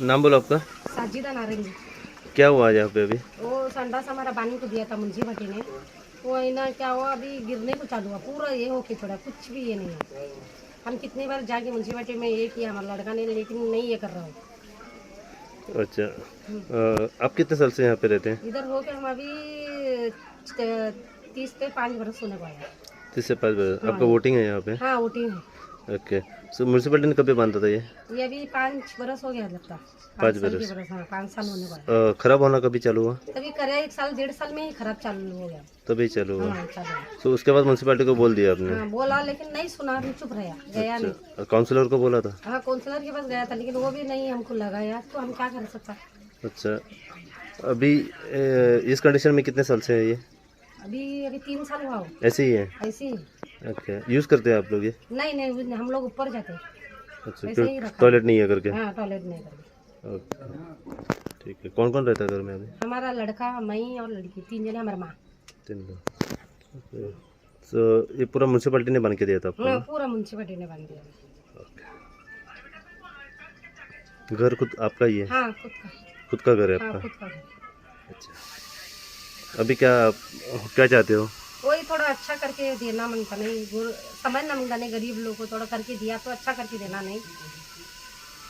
नाम बोलो आपका। साजिदा नारंगी। क्या हुआ यहाँ पे अभी? वो संडास हमारा बानी को दिया था मुंशी भट्टी ने। वो है ना क्या हुआ अभी गिरने को चालू हुआ पूरा ये होके छोड़ा कुछ भी ये नहीं है हम कितने बार जाके मुंशी भट्टी में ये किया हमारा लड़का ने लेकिन नहीं ये कर रहा हूँ। अच्छा। अ, आप कितने साल से यहाँ पे रहते हैं? इधर हो के हम अभी तीस से पाँच बरस होने को आया। तीस से पाँच बजे आपका वोटिंग है यहाँ पे? हाँ वोटिंग है। ओके। सो म्यूनसिपैलिटी ने कभी बांधा था ये? ये अभी पाँच बरस हो गया लगता। पाँच साल बरस। हाँ पाँच साल होने आया खराब होना कभी चालू हुआ? तभी करे एक साल डेढ़ साल में ही खराब चालू हो गया। तभी चालू हुआ। हाँ सो उसके बाद म्यूनसिपैलिटी को बोल दिया आपने? हाँ बोला लेकिन नहीं सुना चुप रहा गया नहीं। अच्छा काउंसलर को बोला था? हाँ काउंसलर के पास गया था लेकिन वो भी नहीं हमको लगाया तो हम क्या कर सकता? अच्छा। अभी इस कंडीशन में कितने साल से है ये? अभी अभी तीन साल हुआ हो। ऐसे ही है? ऐसे ही। ओके यूज़ करते हैं आप लोग ये? नहीं नहीं हम लोग ऊपर जाते अच्छा ही टॉयलेट नहीं है करके हाँ टॉयलेट नहीं करते ओके ठीक है। कौन कौन रहता है घर में अभी? हमारा लड़का मैं और लड़की तीन जने हमारे माँ। तीन लोग ओके सो ये पूरा म्यूनसिपैलिटी ने बन के दिया था आपको हाँ पूरा म्यूनसिपलिटी ने बाँध दिया। घर खुद आपका ही है? हाँ खुद का। खुद का घर है हाँ आपका? खुद का घर। अच्छा। अभी क्या क्या चाहते हो? वही थोड़ा अच्छा करके देना मांगता नहीं गुर- समझ ना मांगता नहीं गरीब लोग को थोड़ा करके दिया तो अच्छा करके देना नहीं।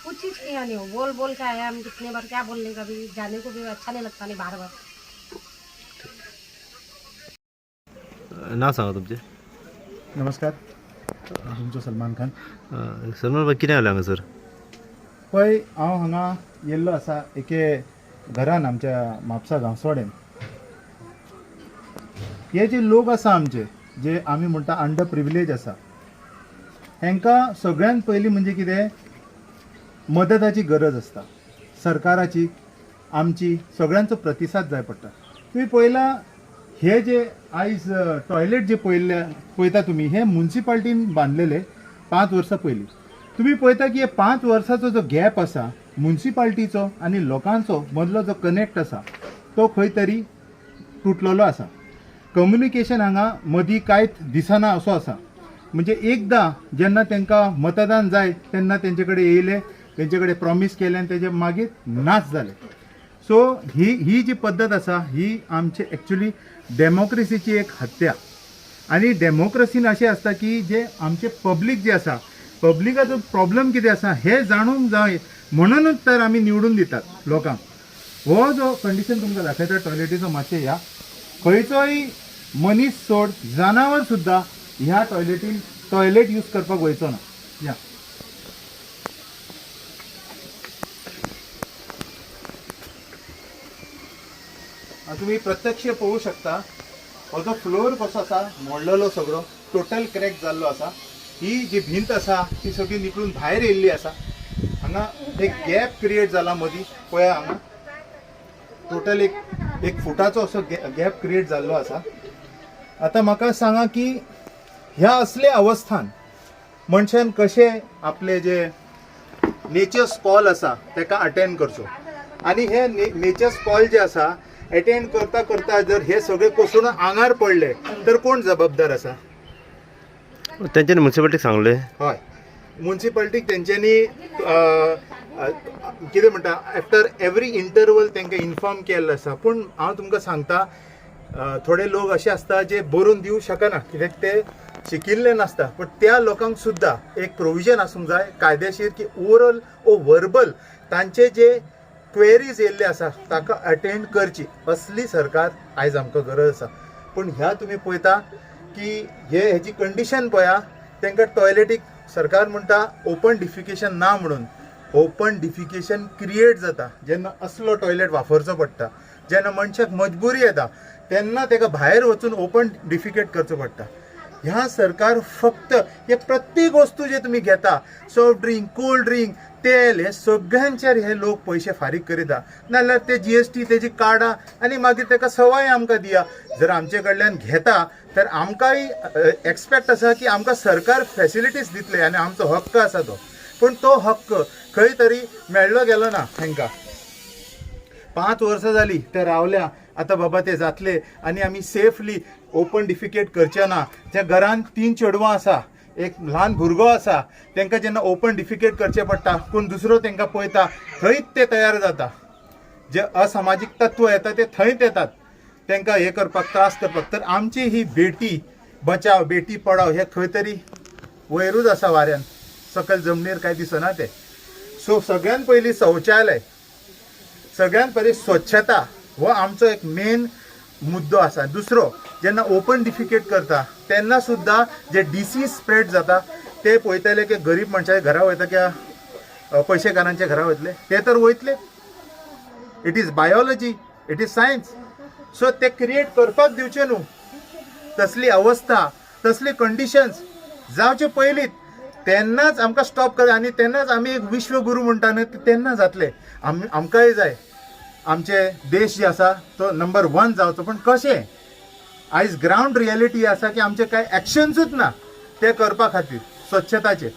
कुछ चीज किया नहीं हो बोल बोल के आया हम कितने बार क्या बोलने का भी जाने को भी अच्छा नहीं लगता नहीं बार बार नाव सांगा तुमचे। नमस्कार तुमचो सलमान खान। सलमान भाई कितें जालें हांगासर पळय हांव हांगा येल्लो आसा एके घरान आमच्या म्हापसा गांवसवाडेन हे जे लोक आसा आमचे जे आमी म्हणटा अंडर प्रिविलेज आसा हांकां सगळ्यांत पयलीं म्हणजे कितें? मदताची गरज आसता. सरकाराची आमची सगळ्यांचो प्रतिसाद जाय पडटा. तुमी पळयलां हे जे आयज टॉयलेट जे पळयल्ले पळयता तुमी हे मुन्सिपाल्टीन बांदलेले पांच वर्सां पयलीं. तुम्ही पळयता की हे पांच वर्साचो जो गॅप आसा मुन्सिपाल्टीचो आनी लोकांचो मदलो जो कनेक्ट आसा तो खंय तरी तुटलेलो आसा. कम्युनिकेशन हांगा मदीं कांयच दिसना असो आसा. म्हणजे एकदां जेन्ना तांकां मतदान जाय तेन्ना तेंचे कडेन येयले तेंचे कडेन प्रोमीस केलें आनी तेजे मागीर नाच जाले. सो ही ही जी पद्दत आसा ही आमचे एक्च्युली डेमोक्रेसीची एक हत्या. आनी डेमोक्रेसीन अशें आसता की जे आमचे पब्लीक जे आसा पब्लिकाचो प्रोब्लम कितें आसा हे जाणूंक जाय म्हणूनच तर आमी निवडून दितात लोकांक. हो जो कंडिशन तुमकां दाखयता टॉयलेटीचो मातशें ह्या खंयचोय मनीस सोड जनावर सुद्दां ह्या टॉयलेटीन टॉयलेट यूज करपाक वयचो ना. या. तुम्ही प्रत्यक्ष पळोवंक शकता. हो जो फ्लोर कसो आसा मोडलेलो सगळो टोटल क्रॅक जाल्लो आसा ही जी भिंत आसा ती सगळी निकळून भायर येयल्ली आसा हांगा एक गॅप क्रिएट जाला मदीं पळया हांगा. टोटल एक एक फुटाचो असो गॅप क्रिएट जाल्लो आसा आता म्हाका सांगा की ह्या असले अवस्थान मनशान कशे आपले जे नेचर स्पॉल आसा तेका अटेंड करचो? आणि हे नेचर स्पॉल जे आसा अटेंड करता करता जर हे सगळे कोसळून आंगार पडले तर कोण जबाबदार आसा त्यांच्यानी म्युन्सिपाल्टीक सांगले. हय. म्युन्सिपाल्टीक तेंच्यांनी कितें म्हणटा आफ्टर एवरी इंटरवल तांकां इन्फॉर्म केल्लो आसा पूण हांव तुमकां सांगता थोडे लोक अशे आसता जे बरोवन दिवंक शकना कित्याक ते शिकिल्ले नासता. पूण त्या लोकांक सुद्दां एक प्रोविजन आसूंक जाय कायदेशीर की ओवरऑल ओ वर्बल तांचे जे क्वेरीज येयल्ले आसा ताका अटेंड करची. असली सरकार आयज आमकां गरज आसा. पूण ह्या तुमी पळयता की हे हेची कंडिशन पळया तांकां टॉयलेटीक सरकार म्हणटा ओपन डिफिकेशन ना म्हणून ओपन डिफिकेशन क्रिएट जाता. जेन्ना असलो टॉयलेट वापरचो पडटा जेन्ना मनशाक मजबुरी येता तेन्ना ताका भायर वचून ओपन डिफिकेट करचो पडटा ह्या सरकार फक्त हे प्रत्येक वस्तू जे तुम्ही घेता सॉफ्ट ड्रिंक कोल्ड ड्रिंक तेल हे सगळ्यांचेर हे लोक पयशे फारीक करिता नाल्यार ते जी एस टी तेजी काडा आनी मागीर ताका सवाय आमकां दिया. जर आमचे कडल्यान घेता तर आमकांय एक्सपेक्ट आसा की आमकां सरकार फॅसिलिटीज दितले आनी आमचो हक्क आसा तो. पूण तो हक्क खंय तरी मेळ्ळो गेलो ना तांकां पांच वर्सां जालीं ते रावल्या. आतां बाबा ते जातले आनी आमी सेफली ओपन डिफिकेट करचे ना. ज्या घरान तीन चेडवां आसा एक ल्हान भुरगो आसा तांकां जेन्ना ओपन डिफिकेट करचें पडटा कोण दुसरो तांकां पळयता थंयच ते तयार जाता. जे असामाजीक तत्व येता ते थंयच येतात. तांकां हे करपाक त्रास करपाक. तर आमची ही बेटी बचाव बेटी पडाव हे खंय तरी वयरूच आसा वाऱ्यान. सकयल जमनीर कांय दिसना ते. सो सगळ्यान पयलीं शौचालय. सगळ्यात पयलीं स्वच्छता. हो आमचो एक मेन मुद्दो आसा. दुसरो जेन्ना ओपन डिफिकेट करता तेन्ना सुद्दां जे डिसीज स्प्रेड जाता ते पळयतले की गरीब मनशाच्या घरा वयता क्या अ, घरा वयतले? ते तर वयतले. It is biology it is science so ते क्रिएट करपाक दिवचे न्हू. तसली अवस्था तसली कंडिशन्स जावचे पयलींच तेन्नाच आमकां स्टॉप कर आनी तेन्नाच आमी एक विश्वगुरू म्हणटा न्हय तेन्ना जातले. आम आमकांय जाय. आमचे देश जे आसा तो नंबर वन जावचो. पण कशें? आयज ग्रावंड रियलिटी आसा की आमचे कांय एक्शन्सूच ना ते करपा खातीर स्वच्छताचे.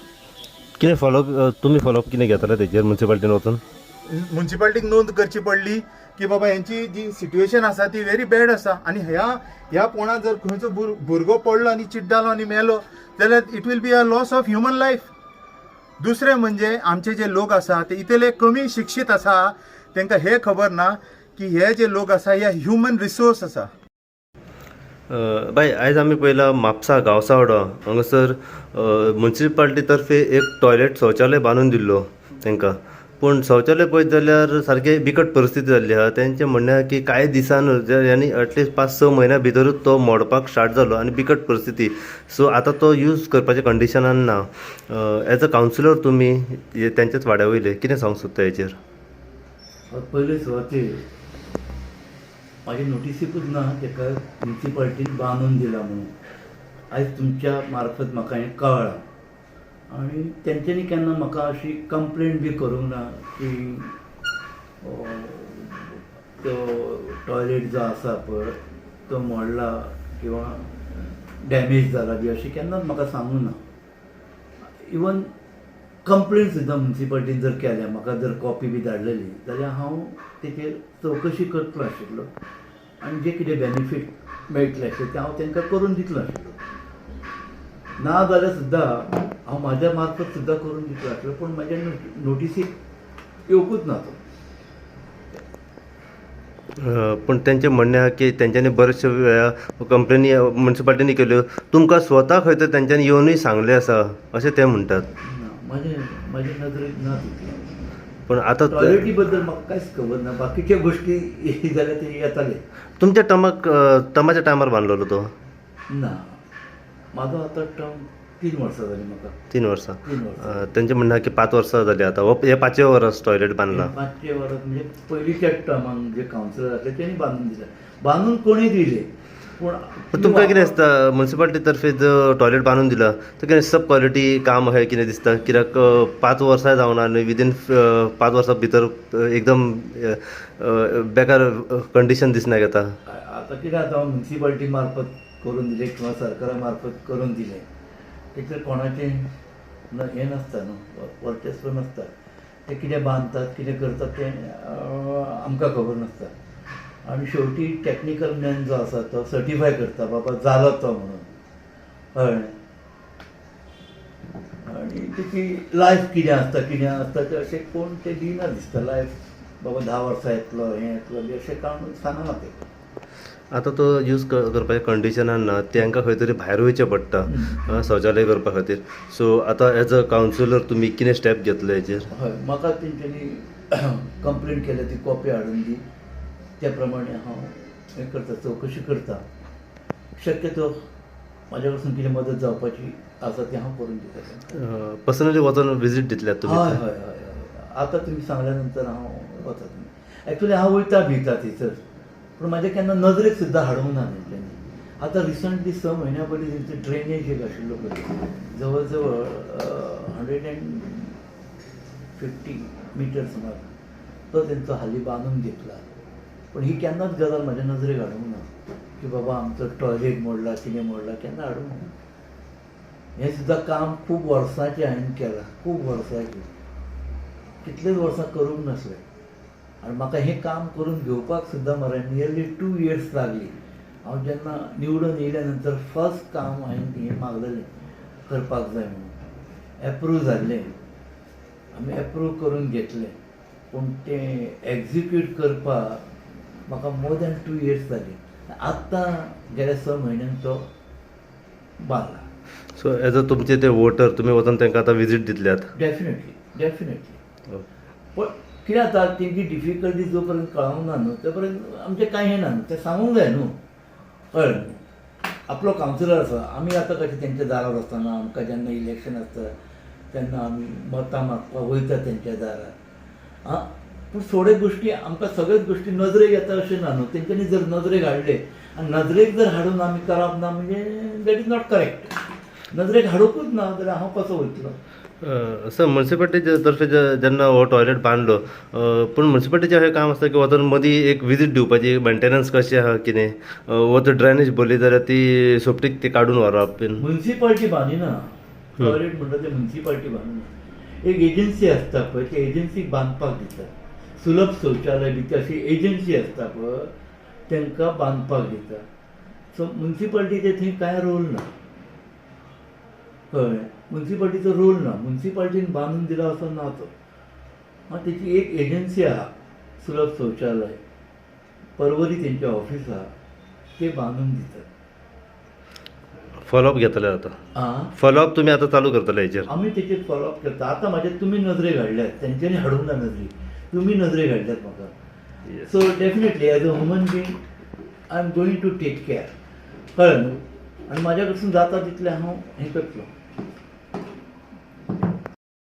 कितें फॉलो तुमी फॉलोअप कितें घेतले तेजेर म्युन्सिपाल्टीन वचून? म्युन्सिपाल्टीक नोंद करची पडली की बाबा यांची जी सिच्युएशन आसा ती व्हेरी बॅड आसा आनी ह्या ह्या पोणा जर खंयचो भुर भुरगो पडलो आनी चिड्डालो आनी मेलो जाल्यार it will be a loss of human life दुसरें म्हणजे आमचे जे लोक आसा ते इतले कमी शिक्षीत आसा तांकां हे खबर ना की हे जे लोक आसा हे ह्युमन रिसोर्स आसा. बाय आयज आमी पळयला म्हापसा गांवसावडो हांगासर म्युन्सिपाल्टी तर्फे एक टॉयलेट शौचालय बांदून दिल्लो तांकां. पूण शौचालय पळयत जाल्यार सारके बिकट परिस्थिती जाल्ली आहा तेंचें म्हणणें की कांय दिसान आनी एटलिस्ट पांच स म्हयन्या भितरूच तो मोडपाक स्टार्ट जालो आनी बिकट परिस्थिती. सो आतां तो यूज करपाच्या कंडिशनान ना. एज अ कावन्सिलर तुमी तेंच्याच तेंचेच वाड्या वयले कितें सांगूंक सोदता हेचेर पयले सुवातेर म्हाजे नोटिसीकूच ना तेका म्युन्सिपाल्टीन बांदून दिला म्हणून। आयज तुमच्या मार्फत म्हाका हें कळ्ळां आनी तेंच्यांनी केन्ना म्हाका अशी कंप्लेन बी करूंक ना की तो टॉयलेट जो आसा पळय तो मोडला किंवा डॅमेज जाला बी अशें केन्नाच म्हाका सांगूंक ना. इवन कंप्लेंट सुद्दां मुन्सिपाल्टीन जर केल्या म्हाका जर कॉपी बी धाडलेली जाल्यार हांव तेचेर चवकशी करतलो आशिल्लो. आनी जे कितें बेनिफीट मेळटलें आशिल्लें तें हांव तांकां करून दितलो आशिल्लो. ना जाल्यार सुद्दां हांव म्हाज्या मार्फत सुद्दां करून दितलो आशिल्लो पूण म्हाज्या नोटिसीक येवकूच ना तो पूण तेंचें म्हणणें आहा की तेंच्यांनी बरेचशे वेळा कंप्लेनी म्युन्सिपाल्टीनी केल्यो तुमकां स्वता खंय तर तेंच्यांनी येवनूय सांगलें आसा अशें ते म्हणटात ना म्हाजे म्हाजे नदरेक ना पूण आतां ते- टॉयलेटी बद्दल म्हाका कांयच खबर ना बाकीचे गोश्टी जाल्यार ते येताले. तुमच्या टमाक टमाच्या टायमार बांदलेलो तो? ना. म्हाजो आतां टर्म तीन वर्सां जालीं म्हाका तीन वर्सां तेंचें म्हणणें की पांच वर्सां जालीं आतां. हो पांचवे वर्स टॉयलेट बांदलां पांचशे वर्स म्हणजे पयलींच्या टर्मान जे कावन्सिलर आसले तेणी बांदून दिले. बांदून कोणी दिले? पूण तुमकां कितें दिसता? म्युन्सिपाल्टी तर्फे जो टॉयलेट बांदून दिला तो कितें सब क्वॉलिटी काम अशें कितें दिसता? कित्याक पांच वर्सां जावना आनी विदीन पांच वर्सां भितर एकदम बेकार कंडिशन दिसना येता आतां? कितें आतां हांव म्युन्सिपाल्टी मार्फत करून दिले किंवा सरकारा मार्फत करून दिले तेचेर कोणाचें न हें नासता न्हू वर्चस्व नासता. ते कितें बांदतात कितें करतात तें आमकां खबर नासता. आनी शेवटी टॅक्निकल मॅन जो आसा तो सर्टिफाय करता बाबा जालो तो म्हणून. कळ्ळें आनी तेची लायफ कितें आसता कितें आसता तें अशें कोण तें दिना दिसता लायफ बाबा धा वर्सां येतलो हें येतलो बी अशें काम सांगना ते. आतां तो यूज करपाच्या कंडिशनान ना तांकां खंय तरी भायर वयचें पडटा शौचालय करपा खातीर. सो आतां एज अ कावन्सिलर तुमी कितें स्टेप घेतले हेचेर हय म्हाका तेंच्यांनी कंप्लेंट केल्या ती कॉपी हाडून दी. त्या प्रमाणे हांव हें करता चवकशी करता. शक्यतो म्हाज्या कडसून कितें मदत जावपाची आसा ती हांव करून दिता. पर्सनली वचून विजीट दितल्यात तुमी हय? हय हय आतां तुमी सांगल्या नंतर हांव वता तुमी एक्चुली हांव वयता भिता थंयसर पूण म्हाज्या केन्ना नदरेक सुद्दां हाडूंक ना तेंच्यांनी आतां रिसंटली स म्हयन्या पयलीं तेंचो ड्रेनेज एक आशिल्लो पळय जवळ जवळ हंड्रेड अँड फिफ्टी मिटर सुमार तो तेंचो हालीं बांदून घेतला. पण ही केन्नाच गजाल म्हजे नजरेक हाडूंक ना. की बाबा आमचो टॉयलेट मोडला कितें मोडला केन्ना हाडूंक ना हें सुद्दां काम खूब वर्सांचें हांवें केलां. खूब वर्सांचें कितलेच वर्सां करूंक नासलें. आनी म्हाका हें काम करून घेवपाक सुद्दां मरे नियरली टू इयर्स लागली. हांव जेन्ना निवडून येयल्या नंतर फर्स्ट काम हांवें हें मागलेलें करपाक जाय म्हणून. एप्रूव जाल्लें आमी एप्रूव करून घेतलें. पूण तें एग्जिक्यूट करपाक म्हाका मोर दॅन टू इयर्स जाली आत्तां गेल्या स म्हयन्यान तो बांदला सो एज अ तुमचे ते वोटर तुमी वचून तांकां आतां विजीट दितल्यात डेफिनेटली डेफिनेटली पण कितें जाता तेंची डिफिकल्टी जो पर्यंत कळोंक ना न्हू ते पर्यंत आमचें कांय हें ना न्हू. तें सांगूंक जाय न्हू कळ्ळें न्हू. आपलो कावन्सिलर आसा आमी आतां कशें तेंच्या दारार वचना आमकां जेन्ना इलेक्शन आसता तेन्ना आमी मतां मागपाक वयता तेंच्या दारार आं पूण थोड्यो गोश्टी आमकां सगळ्योच गोश्टी नजरेक येता अशें ना न्हू. तेंच्यांनी जर नजरेक हाडले आनी नजरेक जर हाडून आमी करप ना म्हणजे दॅट इज नॉट करेक्ट नजरेक हाडूंकूच ना जाल्यार हांव कसो वयतलो? सर म्युन्सिपाल्टीच्या तर्फे जेन्ना हो टॉयलेट बांदलो पूण म्युन्सिपाल्टीचें अशें काम आसता की वचून मदीं एक विजीट दिवपाची मेंटेनन्स कशें आहा कितें वत ड्रेनेज भरली जाल्यार ती सोपटीक ती काडून व्हरप बीन म्युन्सिपाल्टी बांदिना टॉयलेट म्हणटा ते म्युन्सिपाल्टी बांदिना एक एजन्सी आसता पळय ते एजन्सीक बांदपाक दिता सुलभ शौचालय बी अशी एजन्सी आसता पळय तांकां बांदपाक दिता सो म्युन्सिपाल्टीचे थंय कांय रोल ना? कळ्ळें म्युन्सिपाल्टीचो रोल ना? म्युन्सिपाल्टीन बांदून दिला असो ना तो. हां तेची एक एजन्सी आहा सुलभ शौचालय. परवरी तेंचें ऑफिस आहा ते बांदून दितात. फॉलोअप घेतले आतां. आं? फॉलोअप तुमी आतां चालू करतले हेचेर आमी तेचेर फॉलोअप करता. आतां म्हाजे तुमी नजरेक हाडल्यात तेंच्यांनी हाडूंक ना नजरी. तुमी नजरेक हाडल्यात म्हाका so definitely as a human being I am going to take care कळ्ळें न्हू आनी म्हाज्या कडसून जाता तितलें हांव हें करतलो